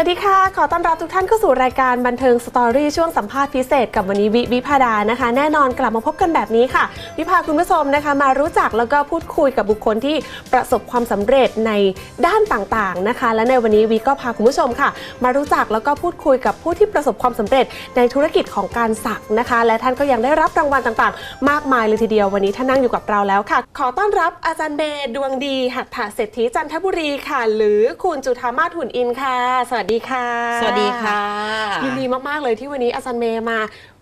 วัสดีค่ะ ขอต้อนรับทุกท่านเข้าสู่รายการบันเทิงสตอรี่ช่วงสัมภาษณ์พิเศษกับวันนี้วิวิภาดานะคะ แน่นอนกลับมาพบกันแบบนี้ค่ะ วิพาคุณผู้ชมนะคะมารู้จักแล้วก็พูดคุยกับบุคคลที่ประสบความสำเร็จในด้านต่างๆนะคะ และในวันนี้วิก็พาคุณผู้ชมค่ะ มารู้จักแล้วก็พูดคุยกับผู้ที่ประสบความสำเร็จในธุรกิจของการสักนะคะ และท่านก็ยังได้รับรางวัลต่างๆ มากมายเลยทีเดียววันนี้ท่านนั่งอยู่กับเราแล้วค่ะ ขอต้อนรับอาจารย์เบดวงดีหัตถเศรษฐีจันทบุรีค่ะ หรือคุณจุธามาศหุ่นอินค่ะสวัสดีค่ะ สวัสดีค่ะ ยินดีมากๆเลยที่วันนี้อาจารย์เมย์มา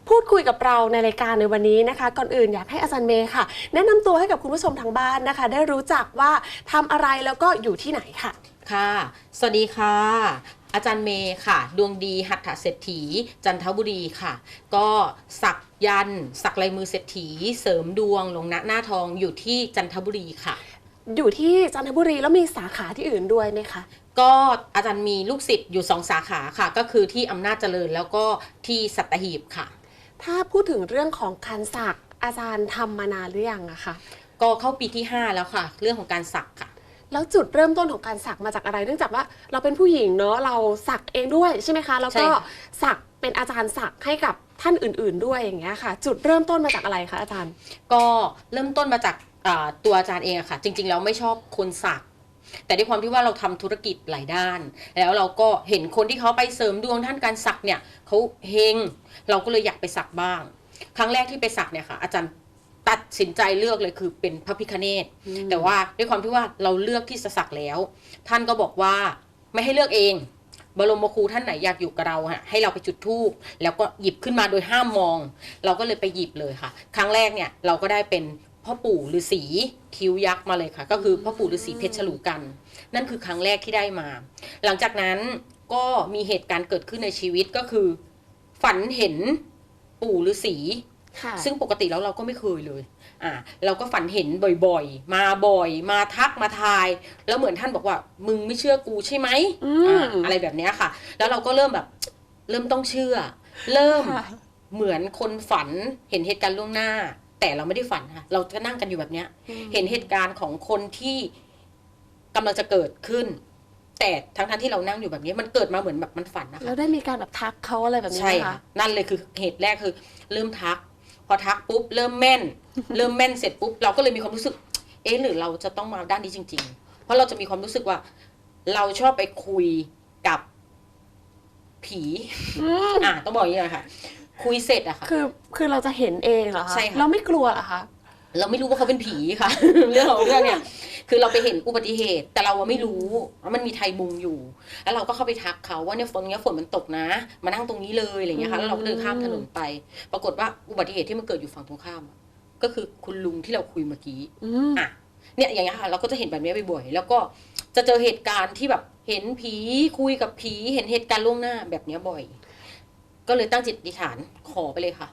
พูดคุยกับเราในรายการในวันนี้นะคะ ก่อนอื่นอยากให้อาจารย์เมย์ค่ะ แนะนำตัวให้กับคุณผู้ชมทางบ้านนะคะ ได้รู้จักว่าทำอะไรแล้วก็อยู่ที่ไหนค่ะ ค่ะ สวัสดีค่ะ อาจารย์เมย์ค่ะ ดวงดีหัตถเศรษฐี จันทบุรีค่ะ ก็สักยันต์สักลายมือเศรษฐี เสริมดวงลงหน้าหน้าทองอยู่ที่จันทบุรีค่ะอยู่ที่จันทบุรีแล้วมีสาขาที่อื่นด้วยไหมคะ ก็อาจารย์มีลูกศิษย์อยู่สองสาขาค่ะ ก็คือที่อำนาจเจริญแล้วก็ที่สัตหีบค่ะ ถ้าพูดถึงเรื่องของการสักอาจารย์ทำมานานหรือยังอะคะก็เข้าปีที่ 5 แล้วค่ะ เรื่องของการสักค่ะ แล้วจุดเริ่มต้นของการสักมาจากอะไร เนื่องจากว่าเราเป็นผู้หญิงเนาะเราสักเองด้วยใช่ไหมคะ แล้วก็ใช่ค่ะ สักเป็นอาจารย์สักให้กับท่านอื่น ๆ ด้วยอย่างเงี้ยค่ะ จุดเริ่มต้นมาจากอะไรคะอาจารย์ ก็เริ่มต้นมาจากอ่าตัวอาจารย์เองอะค่ะ จริง ๆ แล้วไม่ชอบคนสัก แต่ด้วยความที่ว่าเราทำธุรกิจหลายด้าน แล้วเราก็เห็นคนที่เขาไปเสริมดวงท่านการสักเนี่ยเขาเฮงเราก็เลยอยากไปสักบ้าง ครั้งแรกที่ไปสักเนี่ยค่ะ อาจารย์ตัดสินใจเลือกเลยคือเป็นพระพิคเนตอืมแต่ว่าด้วยความที่ว่าเราเลือกที่จะสักแล้ว ท่านก็บอกว่าไม่ให้เลือกเองบรมครูท่านไหนอยากอยู่กับเราฮะให้เราไปจุดธูปแล้วก็หยิบขึ้นมาโดยห้ามมอง เราก็เลยไปหยิบเลยค่ะ ครั้งแรกเนี่ยเราก็ได้เป็น พ่อปู่ฤาษีคิ้วยักษ์มาเลยค่ะ ก็คือพ่อปู่ฤาษีเพชรฉลูกัน นั่นคือครั้งแรกที่ได้มา หลังจากนั้นก็มีเหตุการณ์เกิดขึ้นในชีวิตก็คือ ฝันเห็นปู่ฤาษีค่ะซึ่งปกติแล้วเราก็ไม่เคยเลย อ่า เราก็ฝันเห็นบ่อยๆ มาบ่อย มาทักมาทาย แล้วเหมือนท่านบอกว่า มึงไม่เชื่อกูใช่ไหมอืมอ่าอะไรแบบเนี้ยค่ะ แล้วเราก็เริ่มแบบ เริ่มต้องเชื่อ เริ่มค่ะเหมือนคนฝันเห็นเหตุการณ์ล่วงหน้า แต่เราไม่ได้ฝันค่ะ เราก็นั่งกันอยู่แบบเนี้ย เห็นเหตุการณ์ของคนที่กำลังจะเกิดขึ้น แต่ทั้งๆที่เรานั่งอยู่แบบนี้ มันเกิดมาเหมือนแบบมันฝันนะคะแล้วได้มีการแบบทักเขาอะไรแบบนี้ใช่ไหมค่ะคะนั่นเลยคือเหตุแรกคือ เริ่มทัก พอทักปุ๊บเริ่มแม่น เริ่มแม่นเสร็จปุ๊บเราก็เลยมีความรู้สึก เอ๊ะหรือเราจะต้องมาด้านนี้จริง ๆ เพราะเราจะมีความรู้สึกว่า เราชอบไปคุยกับผี อ่าต้องบอกอย่างนี้เลยค่ะ คุยเสร็จอะค่ะ คือคือเราจะเห็นเองเหรอคะใช่ค่ะ เราไม่กลัวเหรอคะเราไม่รู้ว่าเขาเป็นผีค่ะ เรื่องของเรื่องเนี่ยคือเราไปเห็นอุบัติเหตุ แต่เราอะไม่รู้ว่ามันมีไทยมุงอยู่ แล้วเราก็เข้าไปทักเขาว่าเนี่ยฝนเนี้ยฝนมันตกนะ มานั่งตรงนี้เลยอะไรอย่างเงี้ยค่ะแล้วเราก็เดินข้ามถนนไป ปรากฏว่าอุบัติเหตุที่มันเกิดอยู่ฝั่งตรงข้ามอะก็คือคุณลุงที่เราคุยเมื่อกี้ อืมอะเนี่ยอย่างเงี้ยค่ะเราก็จะเห็นแบบเนี้ยบ่อยๆแล้วก็จะเจอเหตุการณ์ที่แบบเห็นผีคุยกับผีเห็นเหตุการณ์ล่วงหน้าแบบเนี้ยบ่อย ก็เลยตั้งจิตอธิษฐานขอไปเลยค่ะ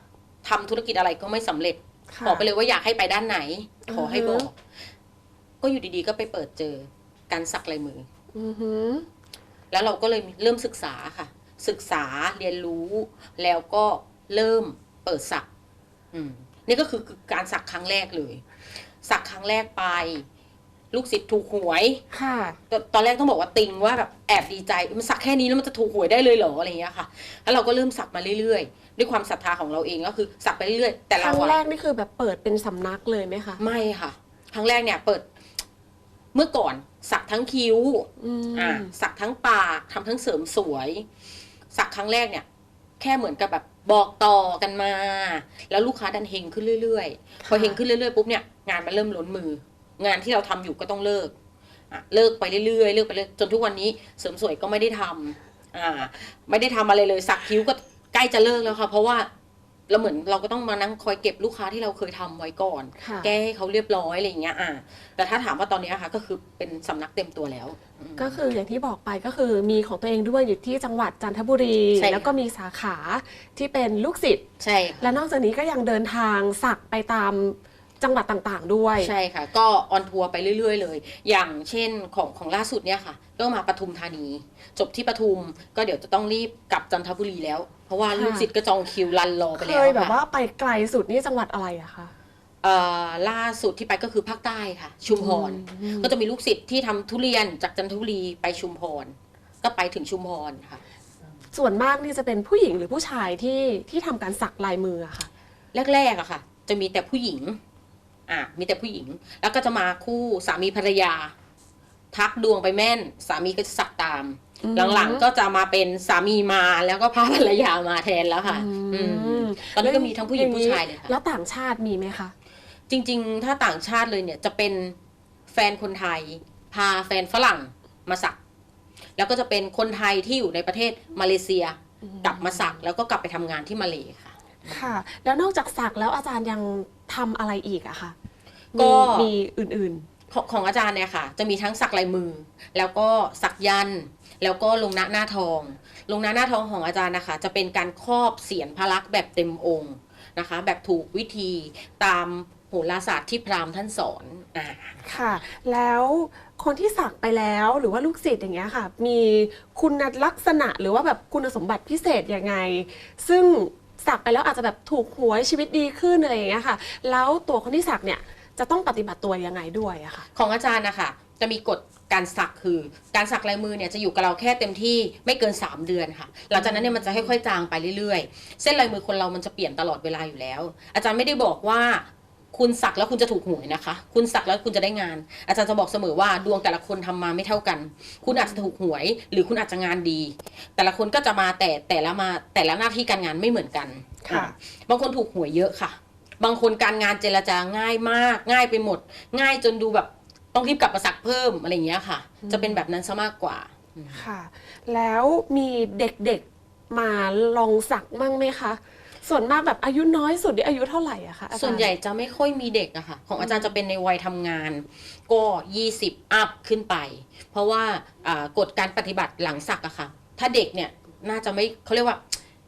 ทำธุรกิจอะไรก็ไม่สำเร็จค่ะขอไปเลยว่าอยากให้ไปด้านไหน ขอให้บออืกอฮะก็อยู่ดีๆ ก็ไปเปิดเจอการสักลายมืออือหือแล้วเราก็เลยเริ่มศึกษาค่ะ ศึกษาเรียนรู้แล้วก็เริ่มเปิดสัก อืม นี่ก็คือคือการสักครั้งแรกเลย สักครั้งแรกไป ลูกศิษย์ถูกหวยค่ะตตอนแรกต้องบอกว่าติงว่าแบบแอบดีใจมันสักแค่นี้แล้วมันจะถูกหวยได้เลยเหรออะไรอย่างเงี้ยค่ะ แล้วเราก็เริ่มสักมาเรื่อยๆ ด้วยความศรัทธาของเราเองก็คือสักไปเรื่อยๆแต่คเรารั้งอะแรกนี่คือแบบเปิดเป็นสำนักเลยไหมคะไม่ค่ะ ครั้งแรกเนี่ยเปิดเมื่อก่อนสักทั้งคิ้วอืมอ่าสักทั้งปากทำทั้งเสริมสวย สักครั้งแรกเนี่ย แค่เหมือนกับแบบบอกต่อกันมา แล้วลูกค้าดันเฮงขึ้นเรื่อยๆ พอเฮงขึ้นเรื่อยๆปุ๊บเนี่ยงานมันเริ่มล้นมือ งานที่เราทำอยู่ก็ต้องเลิกอะเลิกไปเรื่อยๆเลิกไปเรื่อยจนทุกวันนี้เสริมสวยก็ไม่ได้ทำอ่า ไม่ได้ทำอะไรเลยสักคิ้วก็ใกล้จะเลิกแล้วค่ะ เพราะว่าเราเหมือนเราก็ต้องมานั่งคอยเก็บลูกค้าที่เราเคยทำไว้ก่อนค่ะแก้ให้เขาเรียบร้อยอะไรอย่างเงี้ยอ่าแต่ถ้าถามว่าตอนนี้อะค่ะ ก็คือเป็นสำนักเต็มตัวแล้วอืมก็คืออย่างที่บอกไปก็คือมีของตัวเองด้วยอยู่ที่จังหวัดจันทบุรีใช่ค่ะแล้วก็มีสาขาที่เป็นลูกศิษย์ใช่ค่ะและนอกจากนี้ก็ยังเดินทางสักไปตาม จังหวัดต่างๆ ด้วย ใช่ค่ะ ก็ออนทัวร์ไปเรื่อย ๆ เลย อย่างเช่นของของล่าสุดเนี่ยค่ะก็มาปทุมธานี จบที่ปทุมก็เดี๋ยวจะต้องรีบกลับจันทบุรีแล้ว เพราะว่าค่ะลูกศิษย์ก็จองคิวรันรอไปเคแล้วยแบบค่ะว่าไปไกลสุดนี่จังหวัดอะไรอะคะ เอ่อล่าสุดที่ไปก็คือภาคใต้ค่ะ ชุมพร อืม ก็จะมีลูกศิษย์ที่ทำทุเรียนจากจันทบุรีไปชุมพร ก็ไปถึงชุมพรค่ะ ส่วนมากนี่จะเป็นผู้หญิงหรือผู้ชายที่ที่ทำการสักลายมืออะค่ะ แรกๆอะค่ะ จะมีแต่ผู้หญิง อะมีแต่ผู้หญิง แล้วก็จะมาคู่สามีภรรยา ทักดวงไปแม่น สามีก็จะสักตามอืมหลังๆก็จะมาเป็นสามีมาแล้วก็พาภรรยามาแทนแล้วค่ะอืมอืมตอนนี้ก็มีทั้งผู้หญิงผู้ชายเลยค่ะแล้วต่างชาติมีไหมคะจริง ๆ ถ้าต่างชาติเลยเนี่ยจะเป็นแฟนคนไทย พาแฟนฝรั่งมาสัก แล้วก็จะเป็นคนไทยที่อยู่ในประเทศมาเลเซียอืมกลับมาสักแล้วก็กลับไปทำงานที่มาเลค่ะ ค่ะ แล้วนอกจากสักแล้วอาจารย์ยังทำอะไรอีกอะคะก็ มีมีอื่น ของของอาจารย์เนี่ยค่ะ จะมีทั้งสักลายมือ แล้วก็สักยันต์แล้วก็ลงหน้าหน้าทอง ลงหน้าหน้าทองของอาจารย์นะคะ จะเป็นการครอบเสียนพระลักษมณ์แบบเต็มองค์นะคะ แบบถูกวิธีตามโหราศาสตร์ที่พราหมณ์ท่านสอนอ่า ๆ ค่ะ แล้วคนที่สักไปแล้วหรือว่าลูกศิษย์อย่างเงี้ยค่ะ มีคุณลักษณะหรือว่าแบบคุณสมบัติพิเศษยังไง ซึ่ง สักไปแล้วอาจจะแบบถูกหวยชีวิตดีขึ้นอะไรอย่างเงี้ยค่ะ แล้วตัวคนที่สักเนี่ยจะต้องปฏิบัติตัวยังไงด้วยอะค่ะของอาจารย์นะคะจะมีกฎการสักคือ การสักลายมือเนี่ยจะอยู่กับเราแค่เต็มที่ไม่เกิน 3 เดือนค่ะ หลังจากนั้นเนี่ยมันจะค่อยๆจางไปเรื่อยๆ เส้นลายมือคนเรามันจะเปลี่ยนตลอดเวลาอยู่แล้ว อาจารย์ไม่ได้บอกว่า คุณสักแล้วคุณจะถูกหวยนะคะ คุณสักแล้วคุณจะได้งาน อาจารย์จะบอกเสมอว่าดวงแต่ละคนทำมาไม่เท่ากัน คุณอาจจะถูกหวย หรือคุณอาจจะงานดี แต่ละคนก็จะมาแต่แต่ละมาแต่ละหน้าที่การงานไม่เหมือนกันค่ะ บางคนถูกหวยเยอะค่ะ บางคนการงานเจรจาง่ายมาก ง่ายไปหมด ง่ายจนดูแบบต้องรีบกลับมาสักเพิ่มอะไรอย่างเงี้ยค่ะ จะเป็นแบบนั้นซะมากกว่าค่ะ แล้วมีเด็กๆมาลองสักมั่งไหมคะ ส่วนมากแบบอายุน้อยสุดนี่อายุเท่าไหร่อะคะอาจารย์ส่วนใหญ่จะไม่ค่อยมีเด็กอะค่ะ ของอาจารย์จะเป็นในวัยทำงาน ก็ 20 อัพขึ้นไป เพราะว่าอ่ากฎการปฏิบัติหลังสักอะค่ะ ถ้าเด็กเนี่ยน่าจะไม่เขาเรียกว่า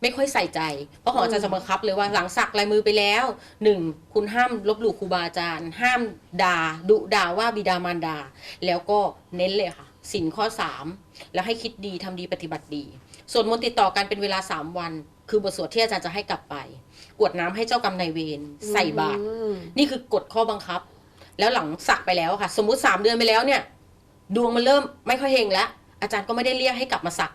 ไม่ค่อยใส่ใจ เพราะของอาจารย์จะบังคับเลยว่าหลังสักลายมือไปแล้วหนึ่งคุณห้ามลบหลู่ครูบาอาจารย์ ห้ามด่าดุด่าว่าบิดามารดา แล้วก็เน้นเลยค่ะสินข้อ 3 แล้วให้คิดดีทำดีปฏิบัติดีส่วนมนต์ติดต่อกันเป็นเวลา 3 วัน คือบทสวดที่อาจารย์จะให้กลับไปกรวดน้ำให้เจ้ากรรมนายเวรใส่บาตรอืมนี่คือกฎข้อบังคับ แล้วหลังสักไปแล้วค่ะ สมมุติ3เดือนไปแล้วเนี่ย ดวงมันเริ่มไม่ค่อยเฮงแล้ว อาจารย์ก็ไม่ได้เรียกให้กลับมาสัก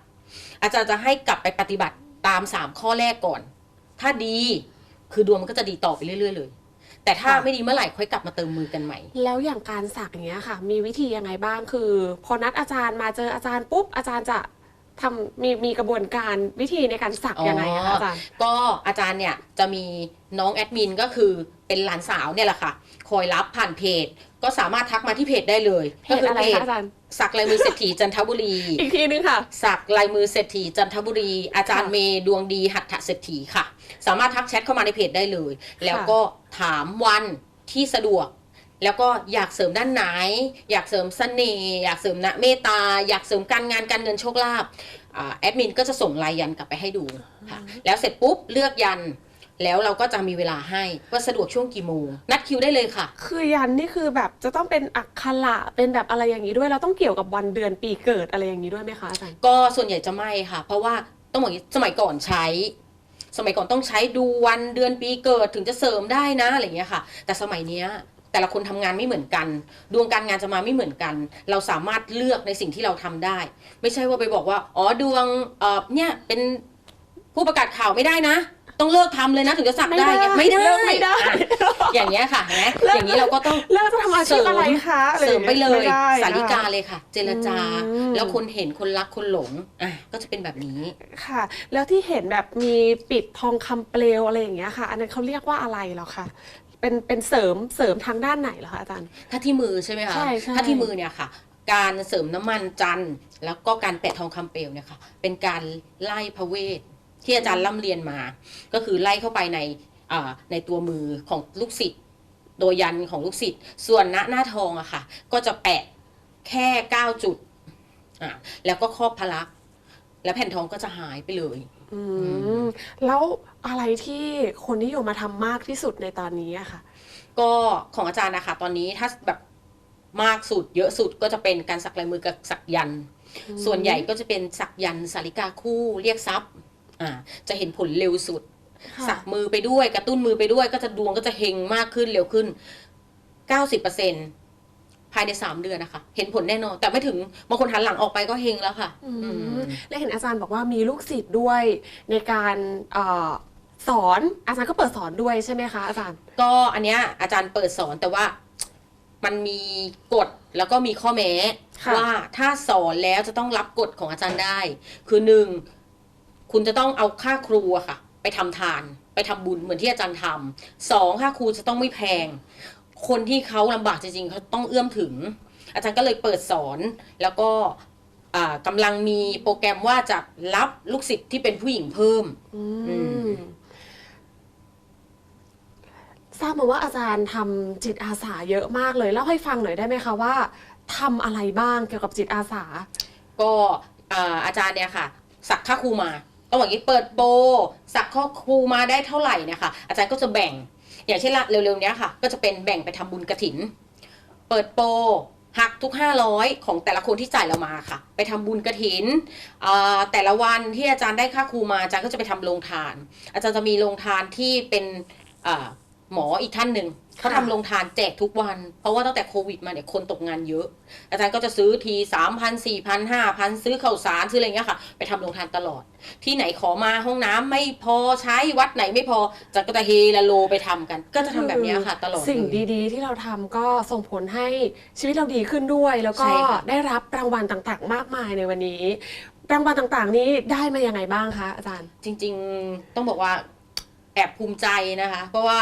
อาจารย์จะให้กลับไปปฏิบัติตาม3ข้อแรกก่อน ถ้าดีคือดวงมันก็จะดีต่อไปเรื่อยๆเลย แต่ถ้าค่ะไม่ดีเมื่อไหร่ค่อยกลับมาเติมมือกันใหม่ แล้วอย่างการสักอย่างเงี้ยค่ะ มีวิธียังไงบ้างคือ พอนัดอาจารย์มาเจออาจารย์ปุ๊บอาจารย์จะ ทำมีมีกระบวนการวิธีในการสักยังไงอะคะอาจารย์ ก็อาจารย์เนี่ยจะมีน้องแอดมินก็คือเป็นหลานสาวเนี่ยแหละค่ะ คอยรับผ่านเพจ ก็สามารถทักมาที่เพจได้เลยเพก็จคือะไรเพจคะอาจารย์ สักลายมือเศรษฐีจันทบุรี อีกทีนึงค่ะ สักลายมือเศรษฐีจันทบุรี อาจารย์ค่ะเมย์ดวงดีหัตถเศรษฐีค่ะ สามารถทักแชทเข้ามาในเพจได้เลย แล้วก็ถามวันที่สะดวก แล้วก็อยากเสริมด้านไหน อยากเสริมเสน่ห์อยากเสริมนะเมตตา อยากเสริมการงานการเงินโชคลาภอ่าแอดมินก็จะส่งลายยันกลับไปให้ดูค่ะแล้วเสร็จปุ๊บเลือกยันแล้วเราก็จะมีเวลาให้ว่าสะดวกช่วงกี่โมง นัดคิวได้เลยค่ะ คือยันนี่คือแบบจะต้องเป็นอักขระเป็นแบบอะไรอย่างนี้ด้วยเราต้องเกี่ยวกับวันเดือนปีเกิดอะไรอย่างนี้ด้วยไหมคะอาจารย์ก็ส่วนใหญ่จะไม่ค่ะ เพราะว่าต้องบอกอย่างนี้สมัยก่อนใช้ สมัยก่อนต้องใช้ดูวันเดือนปีเกิดถึงจะเสริมได้นะอะไรอย่างเงี้ยค่ะ แต่สมัยเนี้ย แต่ละคนทำงานไม่เหมือนกัน ดวงการงานจะมาไม่เหมือนกัน เราสามารถเลือกในสิ่งที่เราทำได้ ไม่ใช่ว่าไปบอกว่า อ๋อดวงเอ่อเนี่ยเป็นผู้ประกาศข่าวไม่ได้นะ ต้องเลิกทำเลยนะถึงจะสักได้เนี่ยไม่ไม่ได้ได้เลิกไม่ได้อะอย่างเงี้ยค่ะเห็นไหมอย่างนี้เราก็ต้องเลิกจะทำอาชีพอะไรคะอะเสริมไปเลยม่ด้สาริกานะคะเลยค่ะ เจรจาอืมแล้วคนเห็นคนรักคนหลงอะก็จะเป็นแบบนี้ค่ะ แล้วที่เห็นแบบมีปิดทองคำเปลวอะไรอย่างเงี้ยค่ะ อันนั้นเขาเรียกว่าอะไรเหรอคะ เป็นเป็นเสริมเสริมทางด้านไหนเหรอคะอาจารย์ ถ้าที่มือใช่ไหมคะใช่ใช่ ถ้าที่มือเนี่ยค่ะ การเสริมน้ำมันจันทร์แล้วก็การแปะทองคำเปลวเนี่ยค่ะ เป็นการไล่พระเวทที่อาจารย์ร่ำเรียนมา ก็คือไล่เข้าไปในอ่าในตัวมือของลูกศิษย์โดยยันของลูกศิษย์ส่วนหน้าหน้าทองอะค่ะ ก็จะแปะแค่เก้าจุดอ่าแล้วก็ครอบพลักษณ์แล้วแผ่นทองก็จะหายไปเลย อืมแล้วอะไรที่คนนิยมมาทำมากที่สุดในตอนนี้อะค่ะ ก็ของอาจารย์นะคะตอนนี้ถ้าแบบมากสุดเยอะสุดก็จะเป็นการสักลายมือกับสักยันต์อืม ส่วนใหญ่ก็จะเป็นสักยันต์สาริกาคู่เรียกทรัพย์อ่าจะเห็นผลเร็วสุด ค่ะสักมือไปด้วยกระตุ้นมือไปด้วยก็จะดวงก็จะเฮงมากขึ้นเร็วขึ้น 90%ก ภายในสามเดือนนะคะ เห็นผลแน่นอน แต่ไม่ถึงบางคนหันหลังออกไปก็เฮงแล้วค่ะ อือืมมและเห็นอาจารย์บอกว่ามีลูกศิษย์ด้วยในการเออสอนอาจารย์ก็เปิดสอนด้วยใช่ไหมคะอาจารย์ ก็อันเนี้ยอาจารย์เปิดสอนแต่ว่ามันมีกฎแล้วก็มีข้อแม้ค่ะ ว่าถ้าสอนแล้วจะต้องรับกฎของอาจารย์ได้ คือหนึ่งคุณจะต้องเอาค่าครูอะค่ะ ไปทำทาน ไปทำบุญเหมือนที่อาจารย์ทำสองค่าครูจะต้องไม่แพง คนที่เขาลำบากจริงๆเขาต้องเอื้อมถึง อาจารย์ก็เลยเปิดสอนแล้วก็อ่ากำลังมีโปรแกรมว่าจะรับลูกศิษย์ที่เป็นผู้หญิงเพิ่มอือืมมทราบมาว่าอาจารย์ทำจิตอาสาเยอะมากเลยเล่าให้ฟังหน่อยได้ไหมคะว่าทำอะไรบ้างเกี่ยวกับจิตอาสา ก็อ่าอาจารย์เนี่ยค่ะ สักค่าครูมาต้องบอกอย่างนี้เปิดโปรสักข้อครูมาได้เท่าไหร่เนี่ยค่ะอาจารย์ก็จะแบ่ง อย่างเช่นละเร็วๆนี้ค่ะ ก็จะเป็นแบ่งไปทำบุญกระถิน เปิดโปรหักทุก 500 ของแต่ละคนที่จ่ายเรามาค่ะ ไปทำบุญกระถินอ่าแต่ละวันที่อาจารย์ได้ค่าครูมาอาจารย์ก็จะไปทำโรงทาน อาจารย์จะมีโรงทานที่เป็น หมออีกท่านหนึ่งเขาทำโรงทานแจกทุกวัน เพราะว่าตั้งแต่โควิดมาเนี่ยคนตกงานเยอะ อาจารย์ก็จะซื้อทีสามพันสี่พันห้าพันซื้อข้าวสารซื้ออะไรเงี้ยค่ะ ไปทำโรงทานตลอด ที่ไหนขอมาห้องน้ำไม่พอใช้วัดไหนไม่พออาจารย์ก็จะเฮละโลไปทำกัน ก็จะทำแบบเนี้ยค่ะ ตลอดสิ่งเลยดีๆ ที่เราทำก็ส่งผลให้ชีวิตเราดีขึ้นด้วย แล้วก็ใช่ค่ะได้รับรางวัลต่างๆ มากมายในวันนี้รางวัลต่างๆ นี้ได้มายังไงบ้างคะอาจารย์ จริง ๆ ต้องบอกว่าแอบภูมิใจนะคะ เพราะว่า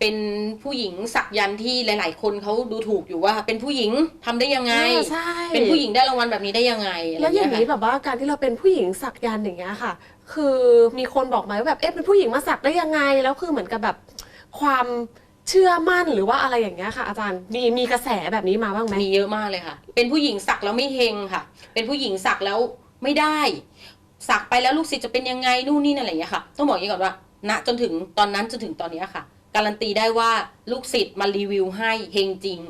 เป็นผู้หญิงสักยันต์ที่หลาย ๆ คนเขาดูถูกอยู่ว่า เป็นผู้หญิงทำได้ยังไง อ่าใช่ เป็นผู้หญิงได้รางวัลแบบนี้ได้ยังไงะไรแล้วอย่างเงี้นี้ยค่ะแบบว่าการที่เราเป็นผู้หญิงสักยันต์อย่างเงี้ยค่ะ คือมีคนบอกไหมว่าแบบเอ๊ะเป็นผู้หญิงมาสักได้ยังไง แล้วคือเหมือนกับแบบความเชื่อมั่นหรือว่าอะไรอย่างเงี้ยค่ะ อาจารย์มีมีกระแสแบบนี้มาบ้างไหมมีเยอะมากเลยค่ะ เป็นผู้หญิงสักแล้วไม่เฮงค่ะ เป็นผู้หญิงสักแล้วไม่ได้ สักไปแล้วลูกศิษย์จะเป็นยังไงนู่นนี่นั่นอะไรอย่างเงี้ยค่ะ ต้องบอกอย่างนี้ก่อนว่า ณจนถึงตอนนั้นจนถึงตอนเนี้ยค่ะ การันตีได้ว่าลูกศิษย์มารีวิวให้เฮงจริง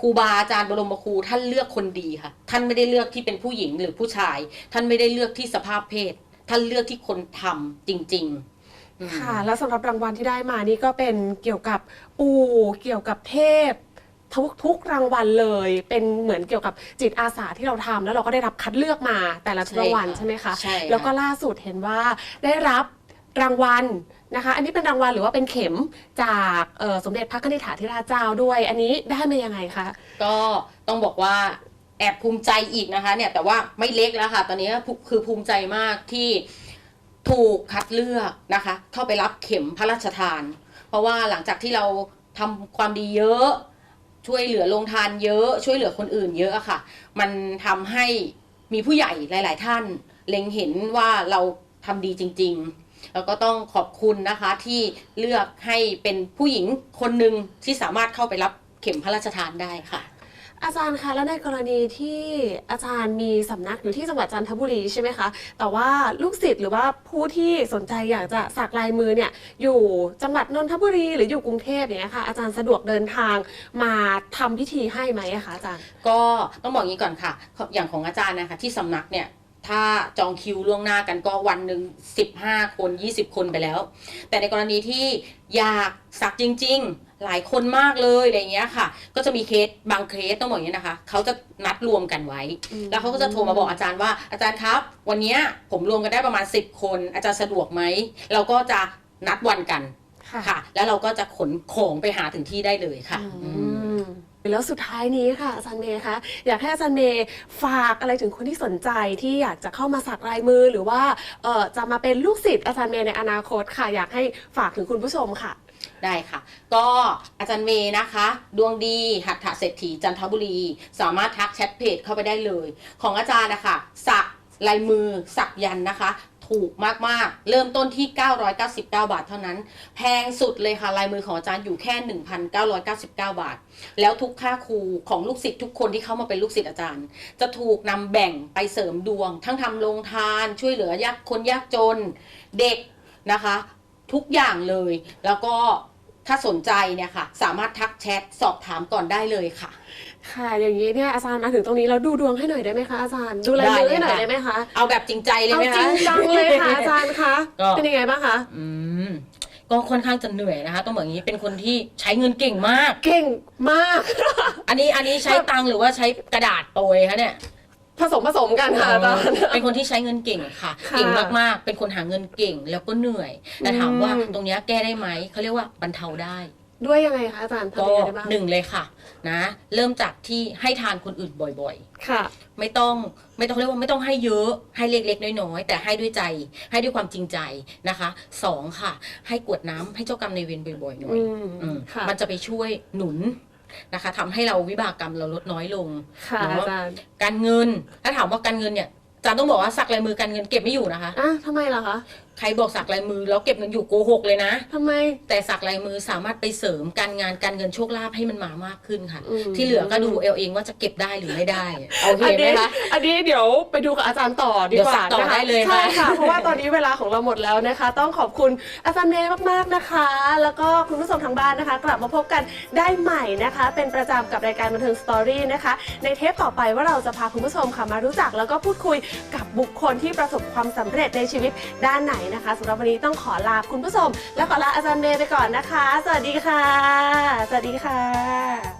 ครูบาอาจารย์บรมครูท่านเลือกคนดีค่ะ ท่านไม่ได้เลือกที่เป็นผู้หญิงหรือผู้ชาย ท่านไม่ได้เลือกที่สภาพเพศ ท่านเลือกที่คนทำจริงๆอืมค่ะ แล้วสำหรับรางวัลที่ได้มานี่ก็เป็นเกี่ยวกับปู่เกี่ยวกับเทพ ทุกทุกรางวัลเลย เป็นเหมือนเกี่ยวกับจิตอาสาที่เราทำแล้วเราก็ได้รับคัดเลือกมาแต่ละใช่รางวัลค่ะใช่ไหมคะใช่ค่ะแล้วก็ล่าสุดเห็นว่าได้รับ รางวัลนะคะ อันนี้เป็นรางวัลหรือว่าเป็นเข็มจากสมเด็จพระนิธิถาธิราชเจ้าด้วย อันนี้ได้มายังไงคะ ก็ต้องบอกว่าแอบภูมิใจอีกนะคะเนี่ยแต่ว่าไม่เล็กแล้วค่ะ ตอนนี้คือภูมิใจมากที่ถูกคัดเลือกนะคะ เข้าไปรับเข็มพระราชทาน เพราะว่าหลังจากที่เราทำความดีเยอะ ช่วยเหลือโรงทานเยอะ ช่วยเหลือคนอื่นเยอะอะค่ะ มันทำให้มีผู้ใหญ่หลาย ๆ ท่าน เล็งเห็นว่าเราทำดีจริง ๆ แล้วก็ต้องขอบคุณนะคะที่เลือกให้เป็นผู้หญิงคนหนึ่งที่สามารถเข้าไปรับเข็มพระราชทานได้ค่ะ อาจารย์คะแล้วในกรณีที่อาจารย์มีสำนักอยู่ที่จังหวัดจันทบุรีใช่ไหมคะแต่ว่าลูกศิษย์หรือว่าผู้ที่สนใจอยากจะสักลายมือเนี่ยอยู่จังหวัดนนทบุรีหรืออยู่กรุงเทพอย่างเงี้ยค่ะอาจารย์สะดวกเดินทางมาทำพิธีให้ไหมอะคะอาจารย์ ก็ต้องบอกงี้ก่อนค่ะ อย่างของอาจารย์นะคะที่สำนักเนี่ย ถ้าจองคิวล่วงหน้ากันก็วันหนึ่ง15 คน 20 คนไปแล้ว แต่ในกรณีที่อยากสักจริง ๆ หลายคนมากเลยอะไรเงี้ยค่ะ ก็จะมีเคสบางเคสต้องบอกอย่างนี้นะคะ เขาจะนัดรวมกันไว้อืมแล้วเขาก็จะโทรมาบอกอาจารย์ว่าอาจารย์ครับ วันเนี้ยผมรวมกันได้ประมาณ 10 คน อาจารย์สะดวกไหม เราก็จะนัดวันกันค่ะค่ะแล้วเราก็จะขนของไปหาถึงที่ได้เลยค่ะอือืมม แล้วสุดท้ายนี้ค่ะอาจารย์เมย์คะอยากให้อาจารย์เมย์ฝากอะไรถึงคนที่สนใจที่อยากจะเข้ามาสักลายมือหรือว่าเอ่อจะมาเป็นลูกศิษย์อาจารย์เมย์ในอนาคตค่ะ อยากให้ฝากถึงคุณผู้ชมค่ะ ได้ค่ะ ก็อาจารย์เมย์นะคะ ดวงดีหัตถเศรษฐีจันทบุรี สามารถทักแชทเพจเข้าไปได้เลย ของอาจารย์นะคะสักลายมือสักยันต์นะคะ ถูกมากๆ เริ่มต้นที่ 999 บาทเท่านั้น แพงสุดเลยค่ะ ลายมือของอาจารย์อยู่แค่ 1,999 บาท แล้วทุกค่าครูของลูกศิษย์ทุกคนที่เข้ามาเป็นลูกศิษย์อาจารย์ จะถูกนำแบ่งไปเสริมดวง ทั้งทำโรงทานช่วยเหลือยากคนยากจนเด็กนะคะ ทุกอย่างเลย แล้วก็ถ้าสนใจเนี่ยค่ะ สามารถทักแชทสอบถามก่อนได้เลยค่ะ ค่ะ อย่างนี้เนี่ยอาจารย์มาถึงตรงนี้แล้วดูดวงให้หน่อยได้ไหมคะอาจารย์ดูลายมือให้หน่อยได้เลยค่ะได้ไหมคะเอาแบบจริงใจเลยเอาไหมจริคะ งจังเลยค่ะอาจารย์คะก็ เป็นยังไงบ้างคะอืมก็ค่อนข้างจะเหนื่อยนะคะ ต้องบอกอย่างนี้เป็นคนที่ใช้เงินเก่งมาก เก่งมาก อันนี้อันนี้ใช้ตังค์หรือว่าใช้กระดาษโปรยคะเนี่ย ผสมผสมกันค่ะอาจารย์ เป็นคนที่ใช้เงินเก่งค่ะ ค่ะเก่งมากๆ เป็นคนหาเงินเก่งแล้วก็เหนื่อย แต่ถามว่าอืม ตรงเนี้ยแก้ได้ไหม เขาเรียกว่าบรรเทาได้ ด้วยยังไงคะอาจารย์ทำก็ยังไงได้บ้างหนึ่งเลยค่ะนะ เริ่มจากที่ให้ทานคนอื่นบ่อยค่ะ ๆ ไม่ต้องไม่ต้องเขาเรียกว่าไม่ต้องให้เยอะให้เล็กๆน้อยๆแต่ให้ด้วยใจให้ด้วยความจริงใจนะคะสองค่ะ ให้กรวดน้ำให้เจ้ากรรมในายเวรบ่อยๆหน่อยอืมอืมค่ะมันจะไปช่วยหนุนนะคะทำให้เราวิบากกรรมเราลดน้อยลง ค่ะหรืออาว่าจารย์การเงินถ้าถามว่าการเงินเนี่ยอาจารย์ต้องบอกว่าสักลายมือการเงินเก็บไม่อยู่นะคะ อะทำไมล่ะคะใครบอกสักลายมือแล้วเก็บเงินอยู่โกหกเลยนะ ทำไม แต่สักลายมือสามารถไปเสริมการงานการเงินโชคลาภให้มันมามากขึ้นค่ะ อืม ที่เหลือก็ดูเอลเองว่าจะเก็บได้หรือไม่ได้โอเคอันไหมนี้คะ อันนี้เดี๋ยวไปดูกับอาจารย์ต่อดีกว่าเดี๋ยวสักต่อนะคะได้เลยค่ะ ใช่ค่ะ เพราะว่าตอนนี้เวลาของเราหมดแล้วนะคะ ต้องขอบคุณอาจารย์เมย์มากๆนะคะ แล้วก็คุณผู้ชมทางบ้านนะคะ กลับมาพบกันได้ใหม่นะคะ เป็นประจำกับรายการบันเทิงสตอรี่นะคะ ในเทปต่อไปว่าเราจะพาคุณผู้ชมค่ะมารู้จักแล้วก็พูดคุยกับบุคคลที่ประสบความสำเร็จในชีวิตด้านไหนนะคะสำหรับวันนี้ต้องขอลาคุณผู้ชม และขอลาอาจารย์เมย์ไปก่อนนะคะ สวัสดีค่ะ สวัสดีค่ะ